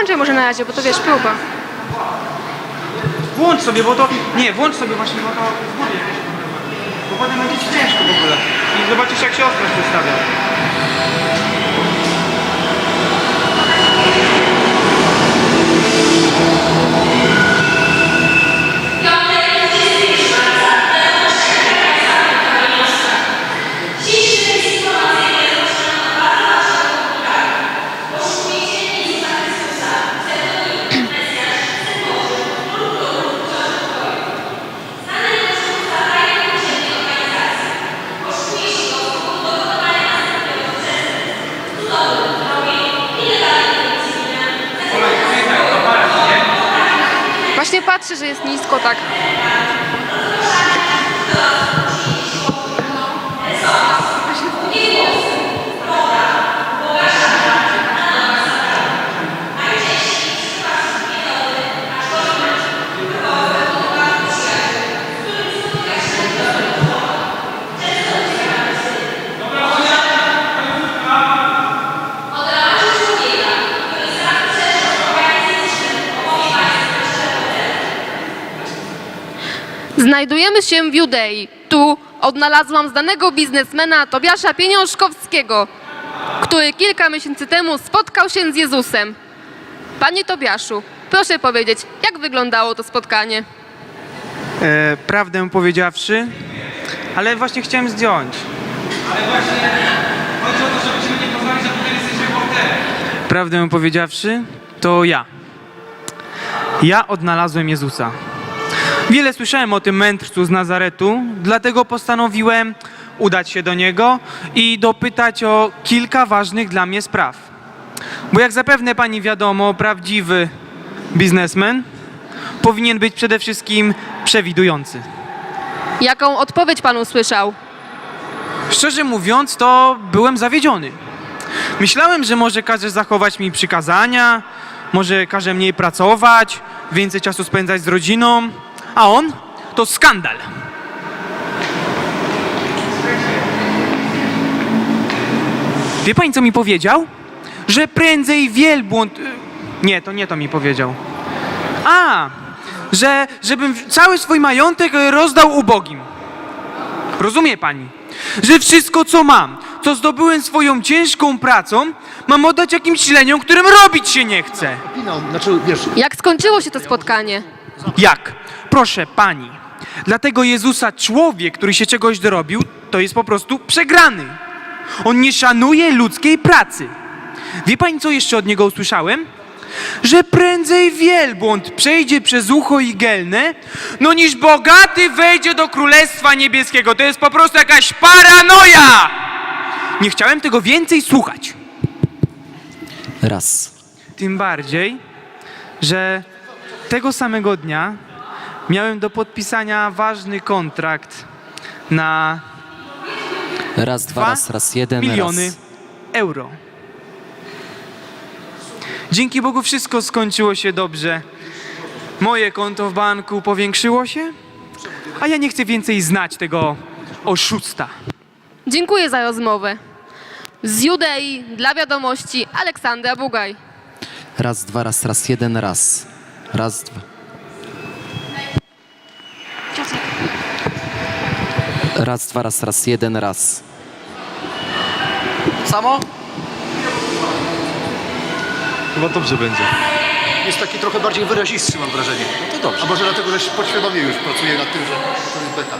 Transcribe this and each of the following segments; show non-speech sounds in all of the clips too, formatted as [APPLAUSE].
Włączaj może na razie, bo to wiesz, próba. Włącz sobie, bo to... Nie, włącz sobie właśnie, bo to zgubię, wiesz? Bo potem będzie ci ciężko w ogóle. I zobaczysz jak się ostrość wystawia. Właśnie że jest nisko tak. Znajdujemy się w Judei. Tu odnalazłam znanego biznesmena Tobiasza Pieniążkowskiego, który kilka miesięcy temu spotkał się z Jezusem. Panie Tobiaszu, proszę powiedzieć, jak wyglądało to spotkanie? E, prawdę powiedziawszy, ale właśnie chciałem zdjąć. Prawdę powiedziawszy, to ja. Ja odnalazłem Jezusa. Wiele słyszałem o tym mędrcu z Nazaretu, dlatego postanowiłem udać się do niego i dopytać o kilka ważnych dla mnie spraw. Bo jak zapewne pani wiadomo, prawdziwy biznesmen powinien być przede wszystkim przewidujący. Jaką odpowiedź pan usłyszał? Szczerze mówiąc, to byłem zawiedziony. Myślałem, że może każe zachować mi przykazania, może każe mniej pracować, więcej czasu spędzać z rodziną, a on to skandal. Wie pani, co mi powiedział? Że prędzej wielbłąd. y, Nie, to nie to mi powiedział. A, że żebym cały swój majątek y, rozdał ubogim. Rozumie pani, że wszystko co mam, co zdobyłem swoją ciężką pracą, mam oddać jakimś leniom, którym robić się nie chce. Znaczy wiesz, Jak skończyło się to spotkanie? Jak? Proszę pani. Dlatego Jezusa człowiek, który się czegoś dorobił, to jest po prostu przegrany. On nie szanuje ludzkiej pracy. Wie pani, co jeszcze od niego usłyszałem? Że prędzej wielbłąd przejdzie przez ucho igelne, no niż bogaty wejdzie do Królestwa Niebieskiego. To jest po prostu jakaś paranoja! Nie chciałem tego więcej słuchać. Raz. Tym bardziej, że tego samego dnia miałem do podpisania ważny kontrakt na Raz, dwa, Dwa raz, raz, jeden, miliony raz. euro. Dzięki Bogu wszystko skończyło się dobrze. Moje konto w banku powiększyło się, a ja nie chcę więcej znać tego oszusta. Dziękuję za rozmowę. Z Judei dla wiadomości Aleksandra Bugaj. Raz, dwa, raz, raz, jeden, raz. Raz, dwa. Raz, dwa, raz, raz, jeden, raz. samo Chyba dobrze będzie. jest taki trochę bardziej wyrazisty, mam wrażenie. To dobrze. A może dlatego, że podświadomie już pracuje nad tym, że to jest beta.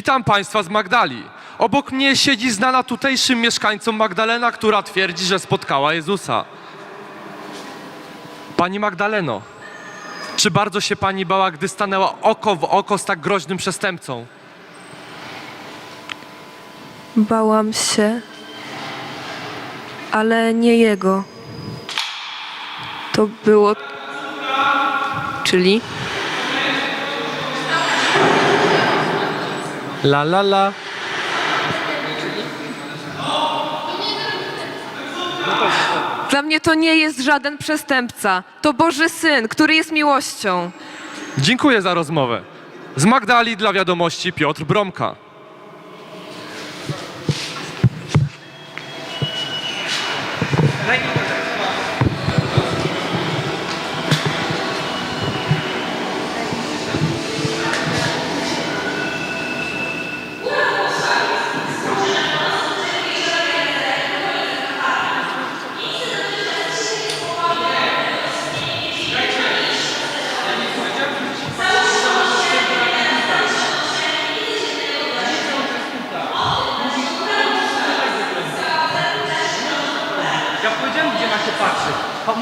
Witam Państwa z Magdali. Obok mnie siedzi znana tutejszym mieszkańcom Magdalena, która twierdzi, że spotkała Jezusa. Pani Magdaleno, czy bardzo się Pani bała, gdy stanęła oko w oko z tak groźnym przestępcą? Bałam się, ale nie jego. To było. Czyli? La la la. Dla mnie to nie jest żaden przestępca. To Boży Syn, który jest miłością. Dziękuję za rozmowę. Z Magdali dla wiadomości Piotr Bromka. Ja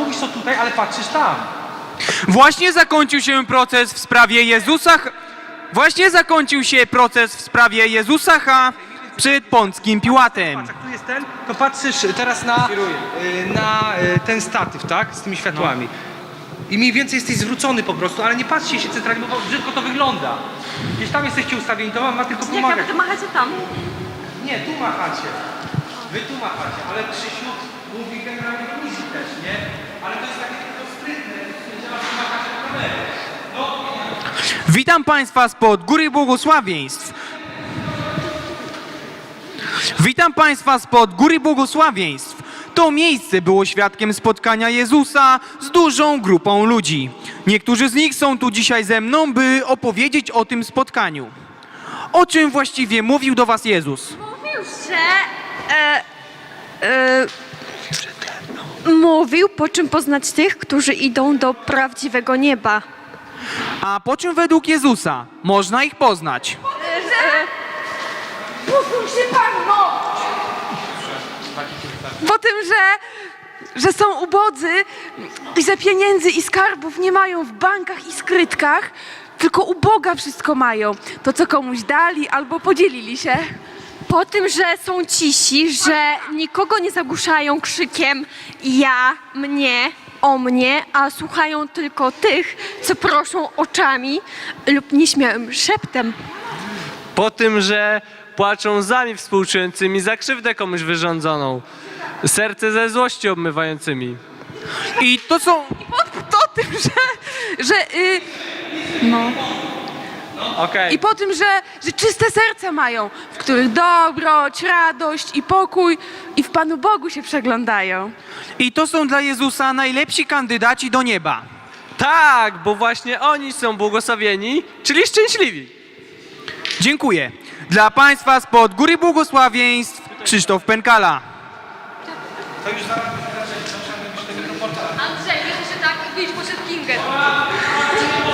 Mówisz to tutaj, ale patrzysz tam. Właśnie zakończył się proces w sprawie Jezusa. Właśnie zakończył się proces w sprawie Jezusa H. przed Pąckim Piłatem. Patrz, jak tu jest ten, to patrzysz teraz na, y, na y, ten statyw, tak? Z tymi światłami. I mniej więcej jesteś zwrócony po prostu, ale nie patrzcie się centralnie, bo brzydko to wygląda. Jeśli tam jesteście ustawieni, to wam ma tylko pomagać. machacie tam? Nie, tu machacie. Wy tu machacie, ale Krzysiu mówi generalnie też, nie? Ale to jest takie tylko sprytne, was machacie na kamerę. Witam Państwa spod Góry Błogosławieństw. Witam Państwa spod Góry Błogosławieństw. To miejsce było świadkiem spotkania Jezusa z dużą grupą ludzi. Niektórzy z nich są tu dzisiaj ze mną, by opowiedzieć o tym spotkaniu. O czym właściwie mówił do Was Jezus? Mówił, że. E, e, mówił, po czym poznać tych, którzy idą do prawdziwego nieba. A po czym według Jezusa można ich poznać? Po tym, że, że są ubodzy i że pieniędzy i skarbów nie mają w bankach i skrytkach, tylko u Boga wszystko mają. To, co komuś dali albo podzielili się. Po tym, że są cisi, że nikogo nie zagłuszają krzykiem ja, mnie, o mnie, a słuchają tylko tych, co proszą oczami lub nieśmiałym szeptem. Po tym, że płaczą łzami współczującymi za krzywdę komuś wyrządzoną. Serce ze złości obmywającymi. I to są... Po, po tym, że, że y, Okej. I po tym, że, że czyste serca mają, w których dobroć, radość i pokój i w Panu Bogu się przeglądają. I to są dla Jezusa najlepsi kandydaci do nieba. Tak, bo właśnie oni są błogosławieni, czyli szczęśliwi. Dziękuję. Dla Państwa spod Góry Błogosławieństw Krzysztof Pękala. Andrzej, wiesz, że tak, wyjść poszedł Kinger. Ej,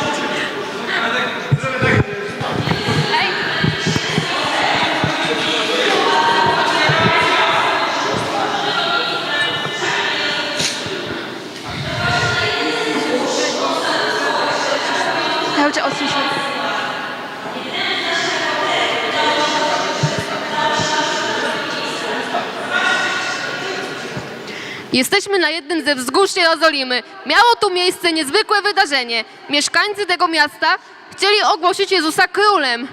Jesteśmy na jednym ze wzgórz Jerozolimy. Miało tu miejsce niezwykłe wydarzenie. Mieszkańcy tego miasta chcieli ogłosić Jezusa królem.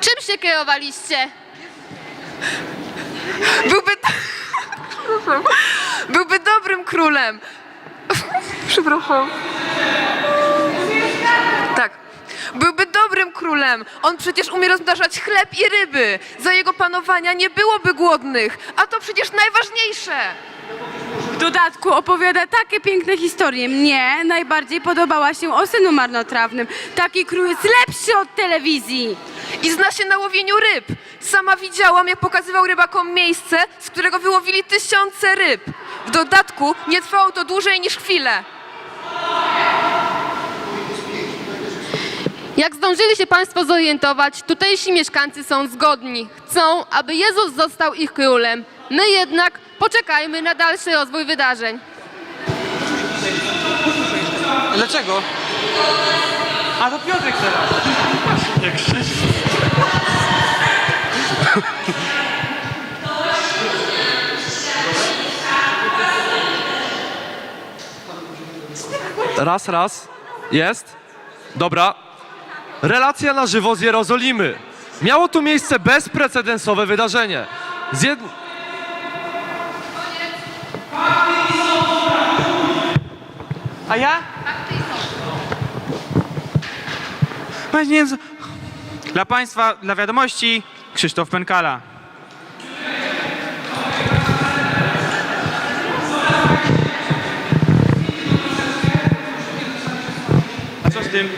Czym się kierowaliście? Byłby, byłby dobrym królem. Przepraszam. Tak. Byłby dobrym królem. On przecież umie rozmnażać chleb i ryby. Za jego panowania nie byłoby głodnych. A to przecież najważniejsze. W dodatku opowiada takie piękne historie. Mnie najbardziej podobała się o synu marnotrawnym. Taki król jest lepszy od telewizji. I zna się na łowieniu ryb. Sama widziałam, jak pokazywał rybakom miejsce, z którego wyłowili tysiące ryb. W dodatku nie trwało to dłużej niż chwilę. Jak zdążyli się Państwo zorientować, tutejsi mieszkańcy są zgodni. Chcą, aby Jezus został ich królem. My jednak poczekajmy na dalszy rozwój wydarzeń. Dlaczego? A to Piotrek teraz. Raz, raz. Jest? Dobra. Relacja na żywo z Jerozolimy. Miało tu miejsce bezprecedensowe wydarzenie. Z jed... A ja? Właśnie z... Dla Państwa, dla wiadomości, Krzysztof Pękala. A co z tym?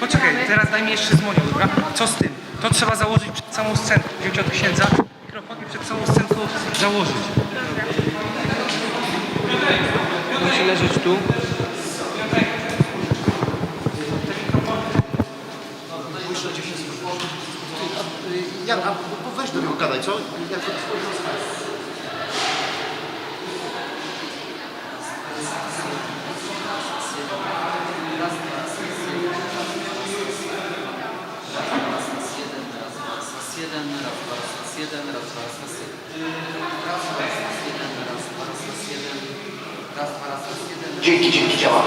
Poczekaj, teraz daj mi jeszcze z Monią, dobra? Co z tym? To trzeba założyć przed samą scenką. Wziąć od księdza mikrofon i przed samą scenką założyć. Musi leżeć tu. Ja, a weź co? Jak to Dzięki, dzięki, działa.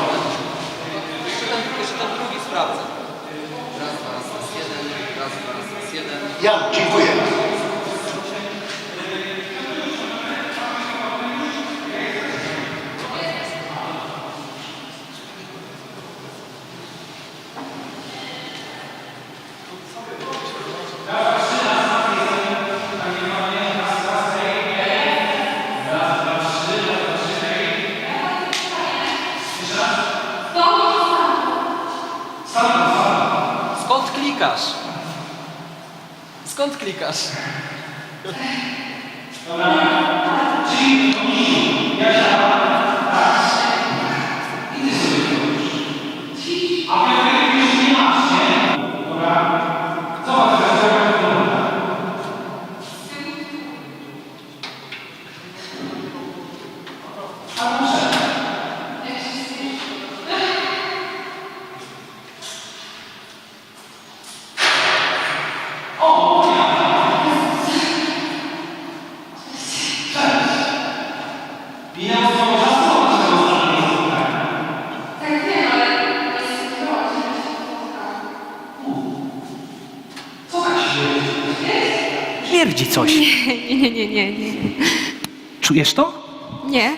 Jan, dziękuję. Skąd klikasz? Skąd klikasz? Śmierdzi coś. Nie, nie, nie, nie, nie. Czujesz to? Nie,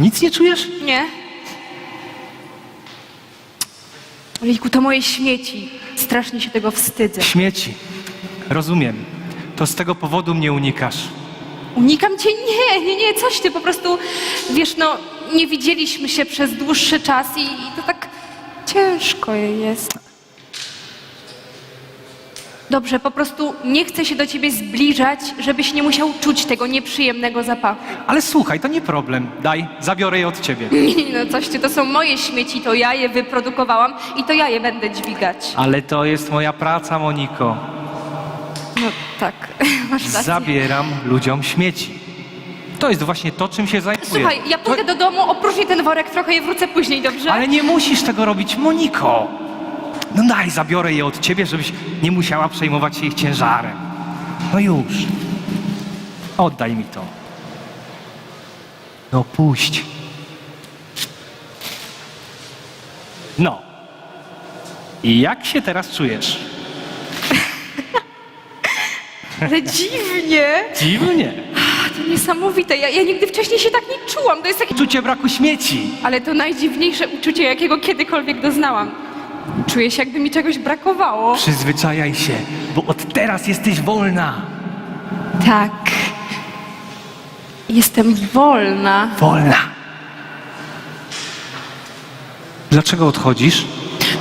Nic nie czujesz? nie. Ojku, to moje śmieci. Strasznie się tego wstydzę. Śmieci. Rozumiem. To z tego powodu mnie unikasz. Unikam cię? Nie, nie, nie, coś ty po prostu, wiesz, no, nie widzieliśmy się przez dłuższy czas i, i to tak ciężko jest. Dobrze, po prostu nie chcę się do ciebie zbliżać, żebyś nie musiał czuć tego nieprzyjemnego zapachu. Ale słuchaj, to nie problem. Daj, zabiorę je od ciebie. [LAUGHS] No coś ty, to są moje śmieci, to ja je wyprodukowałam i to ja je będę dźwigać. Ale to jest moja praca, Moniko. No tak, [LAUGHS] masz rację. Zabieram ludziom śmieci. To jest właśnie to, czym się zajmuję. Słuchaj, ja pójdę do domu, opróżnię ten worek trochę i wrócę później, dobrze? Ale nie musisz tego robić, Moniko. No daj, zabiorę je od ciebie, żebyś nie musiała przejmować się ich ciężarem. No już. Oddaj mi to. No puść. No. I jak się teraz czujesz? Ale dziwnie. Dziwnie. To niesamowite. Ja, ja nigdy wcześniej się tak nie czułam. To jest takie... Czucie braku śmieci. Ale to najdziwniejsze uczucie, jakiego kiedykolwiek doznałam. Czuję się, jakby mi czegoś brakowało. Przyzwyczajaj się, bo od teraz jesteś wolna. Tak. Jestem wolna. Wolna. Dlaczego odchodzisz?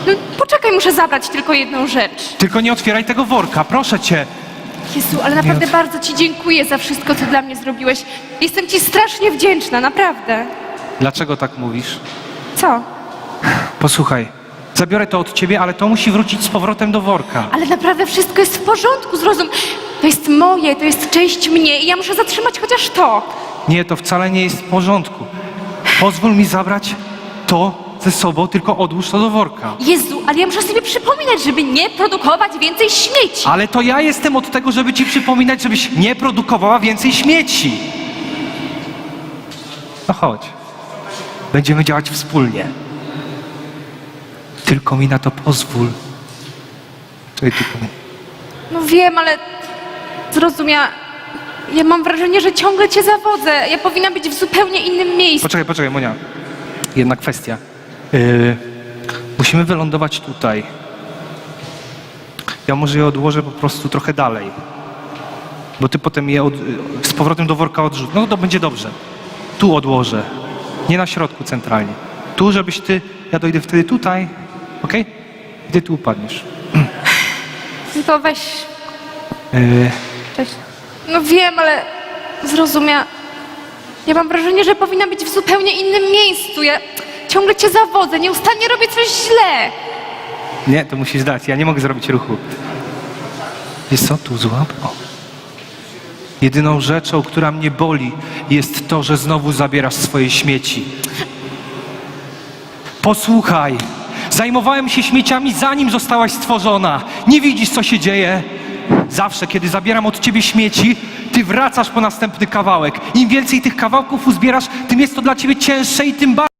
No, poczekaj, muszę zabrać tylko jedną rzecz. Tylko nie otwieraj tego worka, proszę cię. Jezu, ale naprawdę bardzo Ci dziękuję za wszystko, co dla mnie zrobiłeś. Jestem Ci strasznie wdzięczna, naprawdę. Dlaczego tak mówisz? Co? Posłuchaj, zabiorę to od ciebie, ale to musi wrócić z powrotem do worka. Ale naprawdę wszystko jest w porządku, zrozum. To jest moje, to jest część mnie i ja muszę zatrzymać chociaż to. Nie, to wcale nie jest w porządku. Pozwól mi zabrać to ze sobą, tylko odłóż to do worka. Jezu, ale ja muszę sobie przypominać, żeby nie produkować więcej śmieci. Ale to ja jestem od tego, żeby ci przypominać, żebyś nie produkowała więcej śmieci. No chodź. Będziemy działać wspólnie. Tylko mi na to pozwól. Czekaj, tylko mi... No wiem, ale zrozum, ja, ja mam wrażenie, że ciągle Cię zawodzę. Ja powinna być w zupełnie innym miejscu. Poczekaj, poczekaj, Monia. jedna kwestia. Yy, musimy wylądować tutaj. Ja może je odłożę po prostu trochę dalej. Bo ty potem je od, z powrotem do worka odrzuć. No to będzie dobrze. Tu odłożę. Nie na środku centralnie. Tu, żebyś ty, ja dojdę wtedy tutaj, ok? I ty tu upadniesz. No to weź. Yy, Cześć. No wiem, ale zrozumia. Ja mam wrażenie, że powinna być w zupełnie innym miejscu. Ja ciągle cię zawodzę, nieustannie robię coś źle. nie, to musisz dać. Ja nie mogę zrobić ruchu. Wiesz co, tu złap. O. Jedyną rzeczą, która mnie boli, jest to, że znowu zabierasz swoje śmieci. Posłuchaj, zajmowałem się śmieciami zanim zostałaś stworzona. Nie widzisz, co się dzieje? Zawsze, kiedy zabieram od ciebie śmieci, ty wracasz po następny kawałek. Im więcej tych kawałków uzbierasz, tym jest to dla ciebie cięższe i tym bardziej.